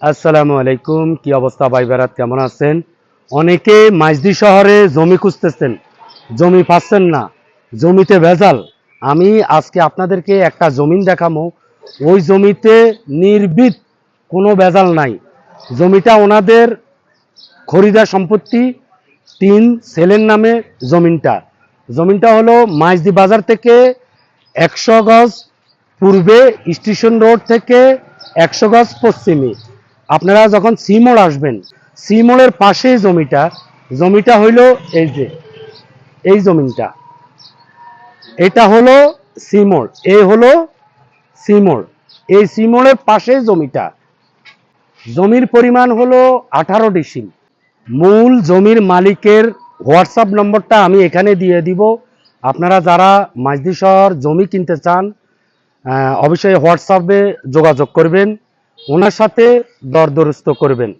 আসসালামু আলাইকুম, কি অবস্থা ভাই বেড়াত, কেমন আছেন? অনেকে মাইজদি শহরে জমি খুঁজতেছেন, জমি পাচ্ছেন না, জমিতে ভেজাল। আমি আজকে আপনাদেরকে একটা জমিন দেখামো। ওই জমিতে নির্বিদ কোনো ভেজাল নাই। জমিটা ওনাদের খরিদা সম্পত্তি, তিন সেলের নামে জমিনটা। জমিনটা হলো মাইজদি বাজার থেকে একশো গজ পূর্বে স্টেশন রোড থেকে একশো গজ পশ্চিমে। আপনারা যখন সিমোড় আসবেন, সিমোড়ের পাশেই জমিটা জমিটা হইল এই যে, এই জমিনটা। এটা হলো সিমোড় এই হলো সিমোড়, এই সিমোড়ের পাশে জমিটা। জমির পরিমাণ হলো আঠারো ডিসিম। মূল জমির মালিকের হোয়াটসঅ্যাপ নম্বরটা আমি এখানে দিয়ে দিব। আপনারা যারা মাঝদি শহর জমি কিনতে চান অবশ্যই হোয়াটসঅ্যাপে যোগাযোগ করবেন। ওনার সাথে দরদরস্ত করবেন।